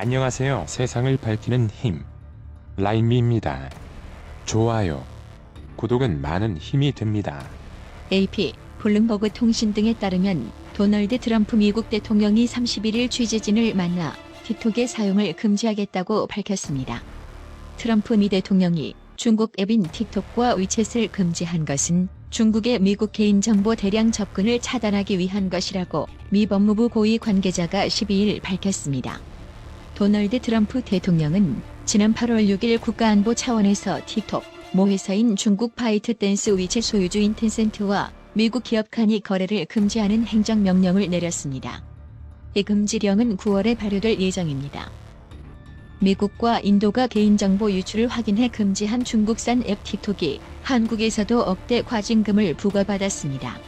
안녕하세요. 세상을 밝히는 힘. 라임미입니다. 좋아요. 구독은 많은 힘이 됩니다. AP, 블룸버그 통신 등에 따르면 도널드 트럼프 미국 대통령이 31일 취재진을 만나 틱톡의 사용을 금지하겠다고 밝혔습니다. 트럼프 미 대통령이 중국 앱인 틱톡과 위챗을 금지한 것은 중국의 미국 개인정보 대량 접근을 차단하기 위한 것이라고 미 법무부 고위 관계자가 12일 밝혔습니다. 도널드 트럼프 대통령은 지난 8월 6일 국가안보 차원에서 틱톡, 모 회사인 중국 바이트 댄스 위챗 소유주인 텐센트와 미국 기업 간이 거래를 금지하는 행정명령을 내렸습니다. 이 금지령은 9월에 발효될 예정입니다. 미국과 인도가 개인정보 유출을 확인해 금지한 중국산 앱 틱톡이 한국에서도 억대 과징금을 부과받았습니다.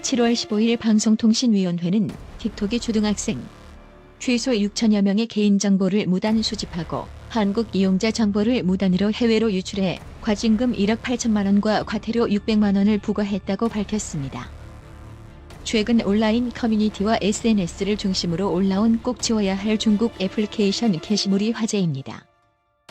7월 15일 방송통신위원회는 틱톡이 초등학생 최소 6천여 명의 개인정보를 무단 수집하고 한국 이용자 정보를 무단으로 해외로 유출해 과징금 1억 8천만 원과 과태료 600만 원을 부과했다고 밝혔습니다. 최근 온라인 커뮤니티와 SNS를 중심으로 올라온 꼭 지워야 할 중국 애플리케이션 게시물이 화제입니다.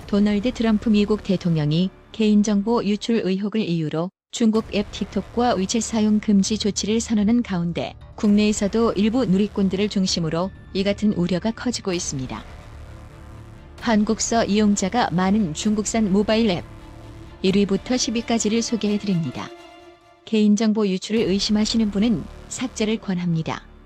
도널드 트럼프 미국 대통령이 개인정보 유출 의혹을 이유로 중국 앱 틱톡과 위챗 사용 금지 조치를 선언한 가운데 국내에서도 일부 누리꾼들을 중심으로 이 같은 우려가 커지고 있습니다. 한국서 이용자가 많은 중국산 모바일 앱 1위부터 10위까지를 소개해 드립니다. 개인정보 유출을 의심하시는 분은 삭제를 권합니다.